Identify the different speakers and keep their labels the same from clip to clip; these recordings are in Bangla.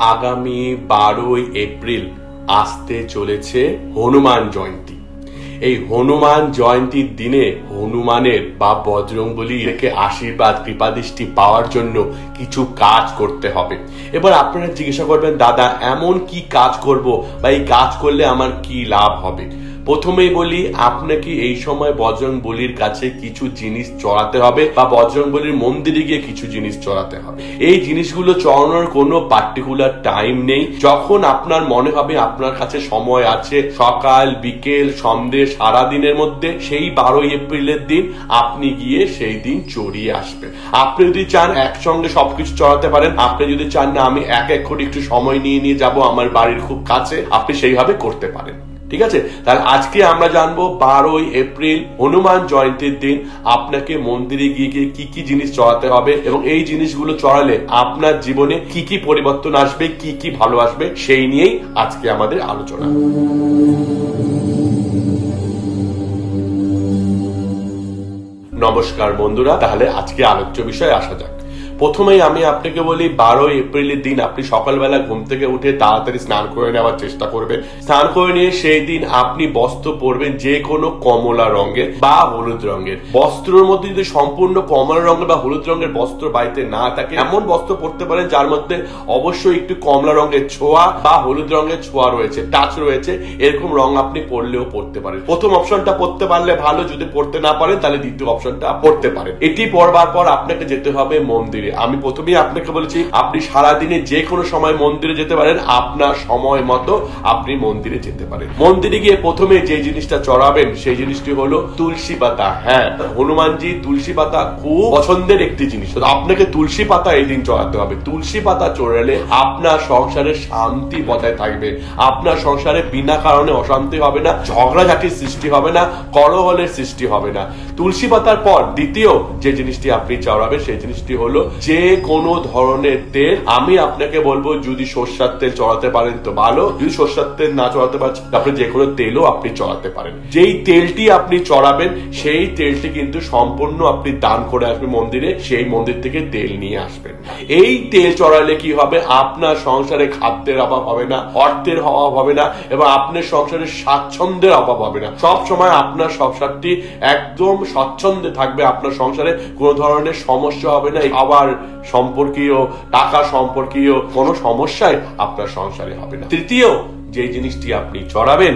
Speaker 1: আগামী বারোই এপ্রিল আসতে চলেছে হনুমান জয়ন্তী। এই হনুমান জয়ন্তীর দিনে হনুমানের বা বজরংবলী রেখে আশীর্বাদ, কৃপাদৃষ্টি পাওয়ার জন্য কিছু কাজ করতে হবে। এবার আপনারা জিজ্ঞাসা করবেন, দাদা, এমন কি কাজ করব বা এই কাজ করলে আমার কি লাভ হবে? প্রথমেই বলি, আপনাকে এই সময় বজরং বলির কাছে কিছু জিনিস চড়াতে হবে বা বজরং বলির মন্দিরে গিয়ে কিছু জিনিস চড়াতে হবে। এই জিনিসগুলো চড়ানোর কোনো পার্টিকুলার টাইম নেই। যখন আপনার মনে হবে আপনার কাছে সময় আছে, সকাল, বিকেল, সন্ধ্যে সারা দিনের মধ্যে, সেই বারোই এপ্রিলের দিন আপনি গিয়ে সেই দিন চড়িয়ে আসবেন। আপনি যদি চান একসঙ্গে সবকিছু চড়াতে পারেন, আপনি যদি চান না আমি এক এক করে একটু সময় নিয়ে নিয়ে যাব, আমার বাড়ির খুব কাছে, আপনি সেইভাবে করতে পারেন। ঠিক আছে? তাহলে আজকে আমরা জানব বারোই এপ্রিল হনুমান জয়ন্তীর দিন, আপনাকে মন্দিরে গিয়ে গিয়ে কি কি জিনিস চড়াতে হবে এবং এই জিনিসগুলো চড়ালে আপনার জীবনে কি কি পরিবর্তন আসবে, কি কি ভালো আসবে, সেই নিয়েই আজকে আমাদের আলোচনা। নমস্কার বন্ধুরা, তাহলে আজকে আলোচ্য বিষয়ে আসা যাক। প্রথমেই আমি আপনাকে বলি, বারোই এপ্রিলের দিন আপনি সকালবেলা ঘুম থেকে উঠে তাড়াতাড়ি স্নান করে নেওয়ার চেষ্টা করবেন। স্নান করে নিয়ে সেই দিন আপনি বস্ত্র পরবেন যে কোনো কমলা রঙের বা হলুদ রঙের। বস্ত্রের মধ্যে যদি সম্পূর্ণ কমলা রঙের বা হলুদ রঙের বস্ত্র বাড়িতে না থাকে, এমন বস্ত্র পরতে পারেন যার মধ্যে অবশ্যই একটু কমলা রঙের ছোঁয়া বা হলুদ রঙের ছোঁয়া রয়েছে টাচ রয়েছে, এরকম রং আপনি পরলেও পড়তে পারেন। প্রথম অপশনটা পড়তে পারলে ভালো, যদি পড়তে না পারেন তাহলে দ্বিতীয় অপশনটা পড়তে পারেন। এটি পড়বার পর আপনাকে যেতে হবে মন্দিরে। আমি প্রথমেই আপনাকে বলেছি, আপনি সারাদিনে যে কোনো সময় মন্দিরে যেতে পারেন, আপনার সময় মতো আপনি মন্দিরে যেতে পারেন। মন্দিরে গিয়ে প্রথমে যে জিনিসটা চড়াবেন, সেই জিনিসটি হলো তুলসী পাতা। হ্যাঁ হনুমানজি তুলসী পাতা খুব পছন্দের একটি জিনিস। আপনাকে তুলসী পাতা এই দিন চড়াতে হবে। তুলসী পাতা চড়ালে আপনার সংসারে শান্তি বজায় থাকবে। আপনার সংসারে বিনা কারণে অশান্তি হবে না, ঝগড়াঝাটির সৃষ্টি হবে না, কলহলের সৃষ্টি হবে না। তুলসী পাতার পর দ্বিতীয় যে জিনিসটি আপনি চড়াবেন, সেই জিনিসটি হলো যে কোনো ধরনের তেল আমি আপনাকে বলব, যদি সর্ষার তেল চড়াতে পারেন তো ভালো, যদি সর্ষার তেল না চড়াতে পারছেন আপনি যে কোনো তেলও আপনি চড়াতে পারেন। যেই তেলটি আপনি চড়াবেন, সেই তেলটি কিন্তু সম্পূর্ণ আপনি দান করে আসবেন মন্দিরে, সেই মন্দির থেকে তেল নিয়ে আসবেন। এই তেল চড়ালে কি হবে? আপনার সংসারে খাদ্যের অভাব হবে না, অর্থের অভাব হবে না, এবং আপনার সংসারে স্বাচ্ছন্দ্যের অভাব হবে না। সব সময় আপনার সংসারটি একদম স্বচ্ছন্দে থাকবে, আপনার সংসারে কোনো ধরনের সমস্যা হবে না আবার সম্পর্কীয় টাকা সম্পর্কীয় কোনো সমস্যায় আপনার সংসারে হবে না। তৃতীয় যে জিনিসটি আপনি চড়াবেন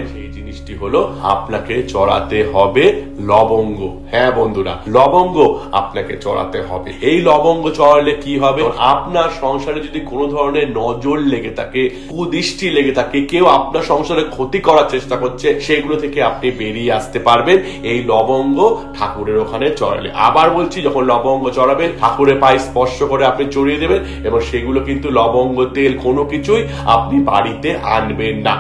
Speaker 1: জিনিসটি হলো, আপনাকে চড়াতে হবে লবঙ্গ। হ্যাঁ বন্ধুরা, লবঙ্গ আপনাকে চড়াতে হবে। এই লবঙ্গ চড়ালে কি হবে? আপনার সংসারে যদি কোনো ধরনের নজর লেগে থাকে, কুদৃষ্টি লেগে থাকে, কেউ আপনার সংসারে ক্ষতি করার চেষ্টা করছে, সেগুলো থেকে আপনি বেরিয়ে আসতে পারবেন এই লবঙ্গ ঠাকুরের ওখানে চড়ালে। আবার বলছি, যখন লবঙ্গ চড়াবেন, ঠাকুরের পায়ে স্পর্শ করে আপনি চড়িয়ে দেবেন, এবং সেগুলো কিন্তু লবঙ্গ, তেল কোনো কিছুই আপনি বাড়িতে আনবেন না।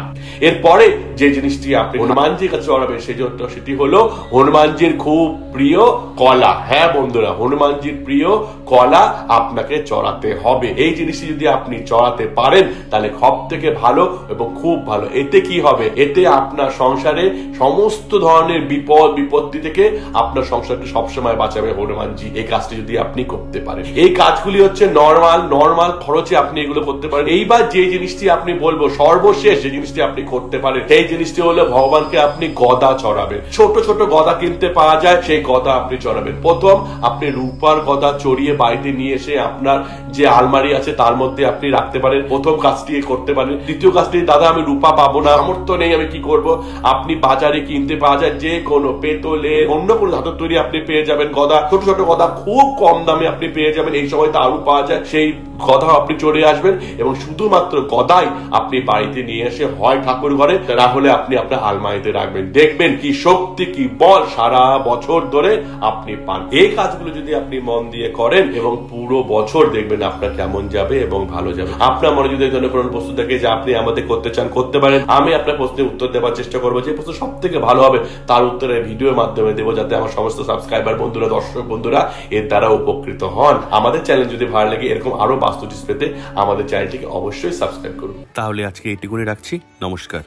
Speaker 1: এরপরে যে জিনিসটি আপনি হনুমানজির কাছে চড়াবেন সেই জন্য সেটি হলো হনুমানজির খুব প্রিয় কলা। হ্যাঁ বন্ধুরা হনুমানজির প্রিয় কলা আপনাকে চড়াতে হবে। এই জিনিসটি যদি আপনি চড়াতে পারেন তাহলে সব থেকে ভালো এবং খুব ভালো। এতে কি হবে? এতে আপনার সংসারে সমস্ত ধরনের বিপদ বিপত্তি থেকে আপনার সংসারকে সবসময় বাঁচাবে হনুমানজি। এই কাজটি যদি আপনি করতে পারেন। এই কাজগুলি হচ্ছে নর্মাল নর্মাল খরচে আপনি এগুলো করতে পারেন। এইবার যে জিনিসটি আপনি বলব সর্বশেষ যে জিনিসটি আপনি করতে পারেন সেই জিনিসটি হলো ভগবানকে আপনি গদা চড়াবেন। ছোট ছোট গদা কিনতে পাওয়া যায়, সেই গদা আপনি চড়াবেন। প্রথম, আপনি রূপার গদা চড়িয়ে বাড়িতে নিয়ে এসে আপনার যে আলমারি আছে, তার মধ্যে আপনি রাখতে পারেন। প্রথম কাজটি করতে পারেন। দ্বিতীয় কাজটি, দাদা, আমি রূপা পাবো না, সামর্থ্য নেই, আমি কি করব? আপনি বাজারে কিনতে পাওয়া যায়, যে কোনো পেতলে, অন্য কোনো ধাতুর তৈরি আপনি পেয়ে যাবেন গদা। ছোট ছোট গদা খুব কম দামে আপনি পেয়ে যাবেন। এই সময় তারও পাওয়া যায়, সেই গদা আপনি চড়ে আসবেন এবং শুধুমাত্র গদাই আপনি বাড়িতে নিয়ে এসে হয় ঠাকুর ঘরে না হলে আপনি আপনার আলমারিতে রাখবেন। দেখবেন কি শক্তি, কি বল সারা বছর ধরে আপনি পান। এই কাজগুলো যদি আপনি মন দিয়ে করেন এবং পুরো বছর দেখবেন আপনার কেমন যাবে এবং ভালো যাবে। আপনার মনে যদি ধরনের কোনো প্রশ্ন থাকে যে আপনি আমাদের করতে চান, করতে পারেন। আমি আপনার প্রশ্নের উত্তর দেওয়ার চেষ্টা করব। যে প্রশ্ন সব থেকে ভালো হবে, তার উত্তরে ভিডিওর মাধ্যমে দেবো যাতে আমার সমস্ত সাবস্ক্রাইবার বন্ধুরা, দর্শক বন্ধুরা এর দ্বারা উপকৃত হন। আমাদের চ্যানেল যদি ভালো লাগে, এরকম আরও বাস্তু পেতে আমাদের চ্যানেলটিকে অবশ্যই সাবস্ক্রাইব করুন।
Speaker 2: তাহলে আজকে এটি করে রাখছি। নমস্কার।